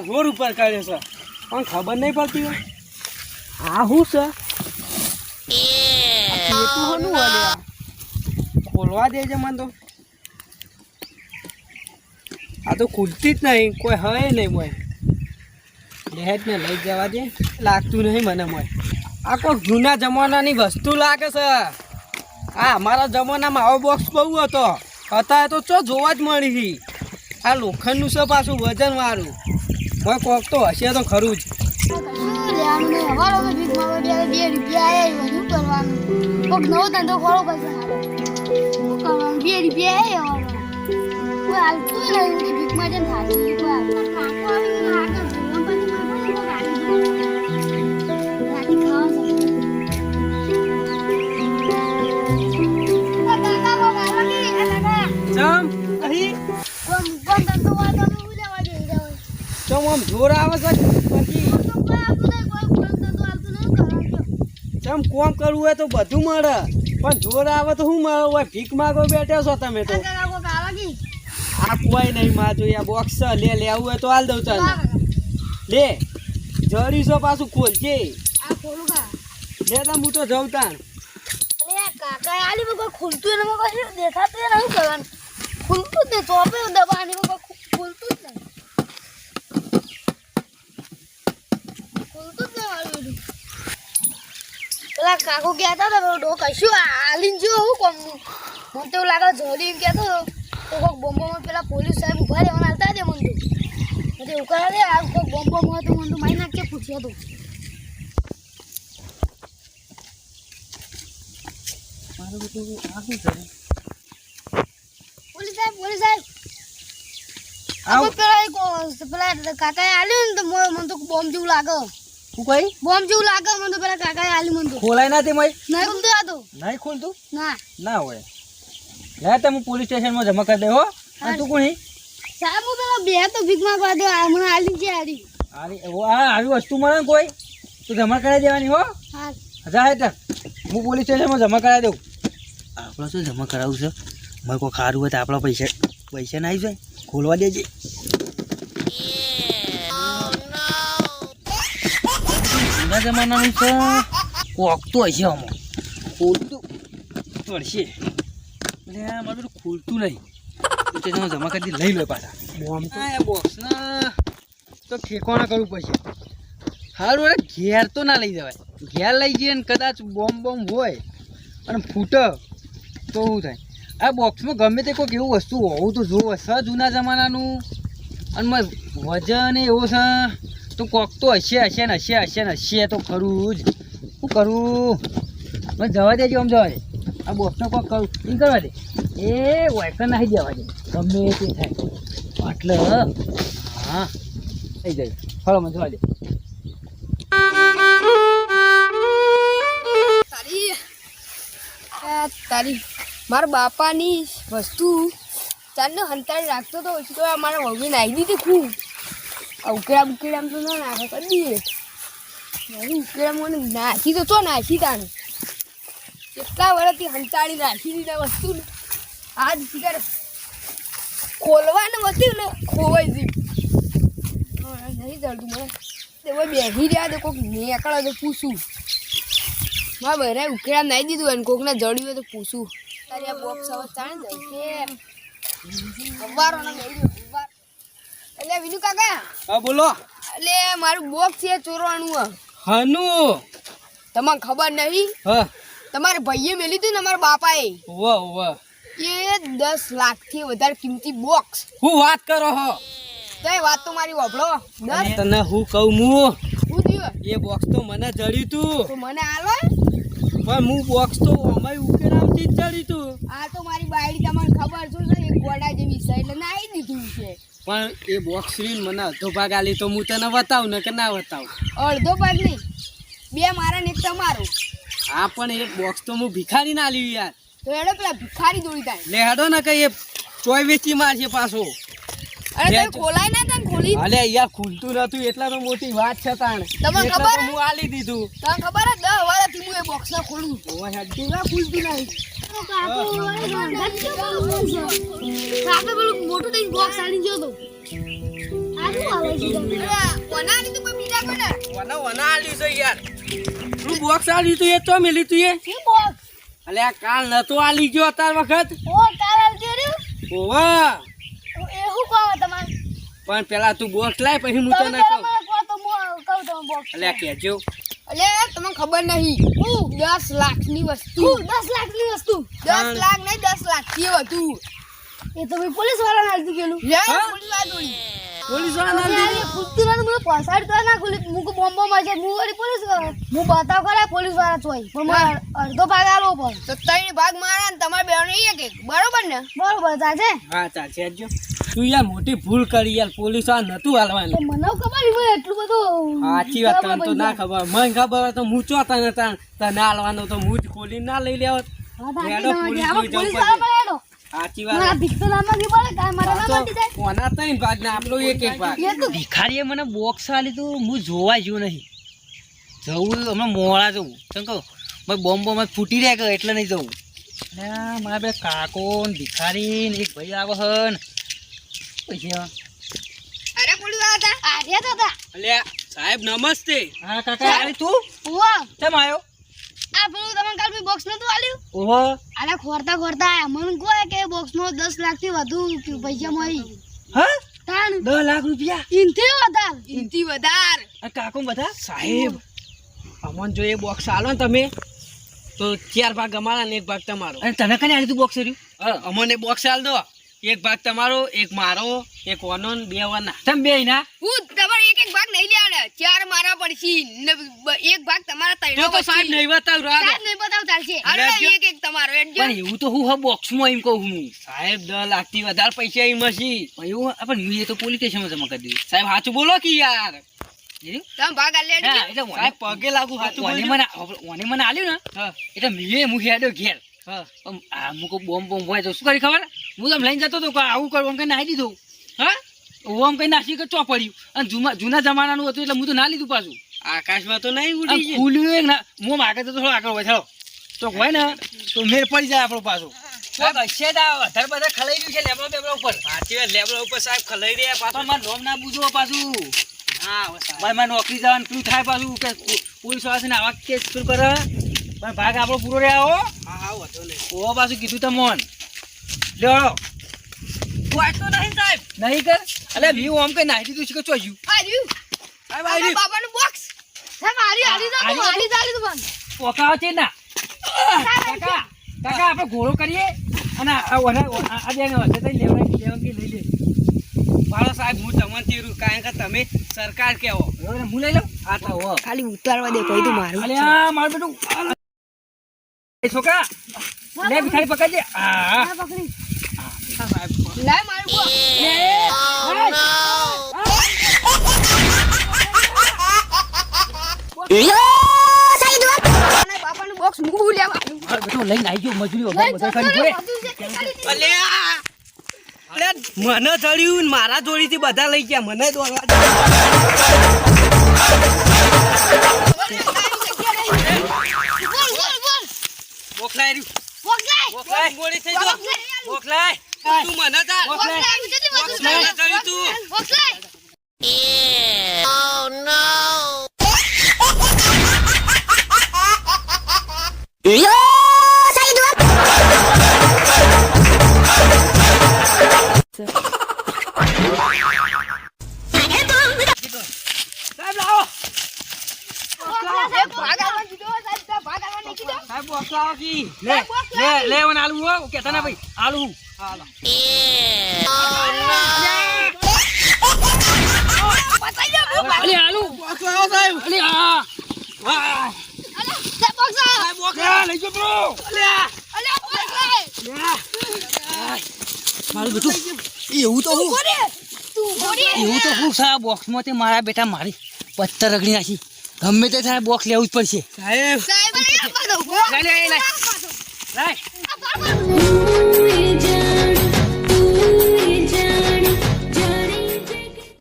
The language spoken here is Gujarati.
રોડ ઉપર કરે છે. પણ ખબર નહીં પડતી હોય. આ શું છે? આ ખોલવા દેજે મને તો. આ તો ખુલતી જ નહીં. કોઈ હોય નહીં મોય. દહેજ ને લઈ જવા દે. લાગતું નહીં મને મોય. આ કોઈ જૂના જમાનાની વસ્તુ લાગે છે. આ અમારા જમાનામાં આવો બોક્સ બહુ હતો. અત્યારે તો ચો જોવા જ મળી હતી આ લોખંડનું છે પાછું વજન મોય કોક તો હશે તો ખરું જ. બે રૂપિયા ચમ કોમ કરવું હોય તો બધું મળે. પણ જોર આવે તો શું મળે? હોય ભીખ માગો બેઠા છો તમે તો. આ કોઈ નહીં માં જોઈએ આ બોક્સ લે લે લેવું હોય તો હાલ દઉં તને. લે લે જરીસો પાછું ખોલજે આ ખોલું કા. લે તો હું તો જઉં તાણ. કાકા આલી ખુલતું એને દેખાતું ખુલતું જ નહીં ચોપે દબાની માં કોઈ ખુ- ખુલતું જ નહીં ખુલતું જ નહીં મારું બધું પેલા કાકુ કહેતા હતા ડો કશું આલીને જો હું કોમ મને તો એવું લાગે જોડી એમ કહેતો હતો. તો કોઈક બોમ્બોમાં પેલા પોલીસ સાહેબ ઊભા રહેવાના હાલતા દે મને તો. મને એવું કરે દે આ કોઈક બોમ્બોમાં હતું મને તો મારી આ શું હતું પોલીસ સાહેબ પોલીસ સાહેબ. પેલા પેલા કાકાએ આલ્યું ને તો મને તો બોમ્બ જેવું લાગે. શું કઈ? બોમ્બ જેવું લાગે મને તો પેલા કાકાએ આલી મને ખોલાય ના તે મય. નહીં ખુલતું આ તો. નહીં ખોલતું? ના. ના હોય. લે તો હું પોલીસ સ્ટેશનમાં જમા કરી દે હો. અને તું કોણ? સાહેબ હું પેલા બે તો ભીખ માંગવા દો આ મને આલી છે આલી ઓ આ આવી વસ્તુ મળે કોઈ? તો જમા કરાવી દેવાની હો. હા. જા હેઠળ. હું પોલીસ સ્ટેશનમાં જમા કરાવી દઉં. આપણે શું જમા કરાવું છે? મને કોઈ ખારું હોય તો આપણા પૈસા પૈસા ના આવી જાય. ખોલવા દેજે. જૂના જમાનાનું છે. કોક તો હશે આમાં. ખોલતું. પડશે એટલે આ મારું ખોલતું નહીં. સ્ટેશનમાં જમા કરી લઈ લો પાછા. બોમ્બ તો. બોક્સના તો ઠેકાણા કરવું પડશે. સારું અરે ઘેર તો ના લઈ જવાય. ઘેર લઈ જઈએ ને કદાચ બોમ્બ બોમ્બ હોય અને ફૂટે તો શું થાય? આ બોક્સમાં ગમે તે કોઈક એવું વસ્તુ હોવું તો જોવો. છે જૂના જમાનાનું? અને વજન એવો છે તો કોક તો હશે હશે ને હશે હશે ને હશે તો ખરું જ. શું કરું? મને જવા દેજો આમ જવા દે આ બોક્સનો કોક કરું. એ કરવા દે. એ વાયકર નાખી જવા દે. ગમે તે થાય. એટલે હા. થઈ જાય ફળો મને જવા દે. તારી તારી, મારા બાપાની વસ્તુ ચાલને હંતાળી રાખતો તો ઓછી તો મારા મમ્મી નાખી દીધી ખૂબ આ ઉકેડા બુકેડા તો ના નાખે, કરી દઈએ ઉકેડા મને નાખી તો તો નાખી તાને કેટલા વર્ષથી હંચાળી નાખી દીધા વસ્તુ ને આજ શિકાર ખોલવાનું હતું ને, ખોવાઈ ગયું. નહીં ચાલતું મને. તે બેસી રહ્યા તો કોઈક નીકળે તો પૂછું. મારા બહેરાએ ઉકેડા નાખી દીધું અને કોકને જડ્યું હોય તો પૂછું. તારી આ બોક્સ હવે ચાણ જાય કે હવારો ના ગઈ હવાર એટલે વિનુ કાકા. હા બોલો. એટલે મારું બોક્સ છે ચોરવાનું. હે. હનુ. તમને ખબર નહીં? હા. તમારે ભાઈએ મેલી હતું ને અમારા બાપાએ. વાહ વાહ એ દસ લાખથી વધારે કિંમતી બોક્સ. હું વાત કરો હો? તો વાત તો મારી વાપરો? તને હું કહું હું શું થયું એ બોક્સ તો મને જડ્યું તું. તો મને આલો પણ હું બોક્સ તો અમારી ઉકેરામથી જ જડ્યું તું. આ તો મારી બાયડી તમને ખબર છે? એક ગોડા જેવી છે એટલે નાઈ દીધું. છે પણ એ બોક્સ રીન મને અડધો ભાગ આલી તો હું તને બતાવું ને કે ના બતાવું અડધો ભાગ નહીં. બે મારા ને એક તમારો. હા પણ એ બોક્સ તો હું ભિખારી ના લ્યું યાર. તો એડો પેલા ભિખારી દોડી થાય લે હેડો ને કઈ એ ચોય વેચી મારશે પાછો. અરે તો ખોલાય ના તને ખોલી? અલે યાર ખુલતું નતું એટલા તો મોટી વાત છે તાણ. તમને ખબર હું? આલી દીધું. તમને ખબર હે? દસ વર્ષથી હું એ બોક્સ ખોલું ઓય હેડતી ના ખુલતું નહીં. કાકા પેલું મોટું થઈને બોક્સ આલી ગયો તો આ કોના લીધું પણ બીજા કોને વના વના આલ્યું છે યાર તું બોક્સ આલ્યું તું એ તો મેલી તું એ અલે આ કાલ નતો આલી ગયો અતાર વખત ઓવા પણ પેલા તું બોક્સ લાય. પછી હું તને કહું કહેજો. અલે તમને ખબર નહીં. દસ લાખની વસ્તુ દસ લાખની વસ્તુ? દસ લાખ નહીં દસ લાખથી વધુ. એ તો પોલીસવાળા નાખી ગયેલું લે પોલીસવાળા. પોલીસવાળા ખુદતી મને મને પસાડ તો ના ખુલી મુક બોમ્બો માં છે વળી પોલીસવાળા. બતાવ કરે પોલીસવાળા ચોઈ પણ મારે અડધો ભાગ આલો પણ તો ત્રણ ભાગ મારા ને તમારે બે એક એક. બરોબર ને? બરોબર ચાલશે? હા ચાલશે જો તું યાર મોટી ભૂલ કરી યાર પોલીસવાળા નતું હાલવાનું. મને ખબર એટલું બધું સાચી વાત તને તો ના ખબર. મને ખબર તો હું ચો તને તને હાલવાનો તો હું જ ખોલી ના લઈ આટલી પોલીસવાળા પણ ભિખારીએ મને બોક્સ આલી તું હું જોવા ગયો નહીં. જવું હમણાં મોડા જવું. તને કહું ભાઈ બોમ્બ બોમ્બ ફૂટી રહ્યા કે એટલે નહીં જવું? મારા બે કાકો ને ભિખારી ને એક ભાઈ આવે હન. પછી અરે પોલીસ હતા. આર્યા હતા. અલ્યા સાહેબ નમસ્તે. હા કાકા. તું? કેમ આવ્યો? આ પેલું તમને કાલ બી બોક્સ નતું આલ્યું? ઓહો. આલા ખોરતા ખોરતા આયા મને કહે કે બોક્સમાં દસ લાખથી વધુ પૈસા મળી. હા? તાણ. દસ લાખ રૂપિયા? ઇનથી વધાર. ઇનથી વધાર. આ કાકો બધા? સાહેબ અમન જો એ બોક્સ આલો ને તમે તો ચાર ભાગ અમારા ને એક ભાગ તમારો. અને તને કને આલી તું બોક્સ રહ્યું હા અમને બોક્સ આલ દો. એક ભાગ તમારો એક મારો એક ઓનો ને બે વાના તમે બે ના હું તમારે એક એક ભાગ નહીં લેવાના ચાર મારા પડશે. ને એક ભાગ તમારા તો તો સાહેબ નહીં બતાવ રાડો સાહેબ નહીં બતાવ ચાલશે. અરે એક એક તમારો એડજો. પણ એવું તો હું હા બોક્સમાં એમ કહું હું સાહેબ દસ લાખથી વધારે પૈસા એમ હશી. પણ પણ એ તો પોલીસ સ્ટેશનમાં જમા કરી દીધું સાહેબ સાચું બોલો કે યાર? તમે ભાગ આલે એટલે પગે લાગુ સાચું ઓને મને ઓને મને આલ્યું ને? એટલે મેં હું હેડ્યો ઘેર. હા. આમ બોમ્બ બોમ્બ હોય તો શું કરી ખબર? હું તો લઈને જતો હતો આવું કરવું કે કઈ નાખી દીધું. હા? આમ કઈ નાસી કે ચો પડ્યું? અને જૂના જૂના જમાનાનું હતું એટલે હું તો ના લીધું પાછું. આકાશમાં તો નહીં ઉડી ખુલ્યું એક ના હું આગળ તો થોડો આગળ વધારો તો હોય ને તો મેર પડી જાય આપણો પાછો. નોકરી જવાનું પેલું થાય પાછું? પોલીસવાળા ને આવા કેસ પેલું કરે? પણ ભાગ આપણો પૂરો રહ્યા હો. હા હા વાંધો નહીં. ઓ પાછું કીધું તમોન. લ્યો. વાત તો નહીં સાહેબ. નહીં કર. અલે વી આમ કે નાઈ દીધું છે કે ચોજ્યું? આ રહ્યું. સાહેબ તમારા બાબાનું બોક્સ સાહેબ આરી આરી તો આરી હારી ચાલી બંધ પોકાવ છે ના. કાકા કાકા આપણે ઘોડો કરીએ અને આ ઓને આ બેન હશે તો લેવા કે લઈ લે. મારો સાહેબ હું તમને તેરું કારણ કે તમે સરકાર કેવો હવે હું લઈ લઉં? આ તો હો. ખાલી ઉતારવા દે કોઈ તો મારું અલે આ મારું બેટું છોકરા લે ભિખારી પકડજે. આ પકડી. બોક્સ અને બાપાનું બોક્સ મૂકવું લેવા ગયો મજૂરી વગર બધા કરી અલ્યા મને ચડ્યું મારા જોડીથી બધા લઈ ગયા મને દોડવા. બોલ બોલ તું મને બોક્સ મને ચડ્યું તું. બોક્સ સાહેબ લે લે મને આલુ હો કેતા ના ભાઈ આલુ હાલો. અલે આલુ બોક્સ લાવો સાહેબ. અલે આ વાહ. બોક્સ સાહેબ બોક્સ લાવો. લઈ ગયો બ્રો. અલ્યા બોક્સ મારું બેટું એવું તો હું એવું તો હું સારા બોક્સમાં તે મારા બેટા મારી પથ્થર રગડી નાખી ગમે તે થાય બોક્સ લેવું જ પડશે સાહેબ સાહેબ અરે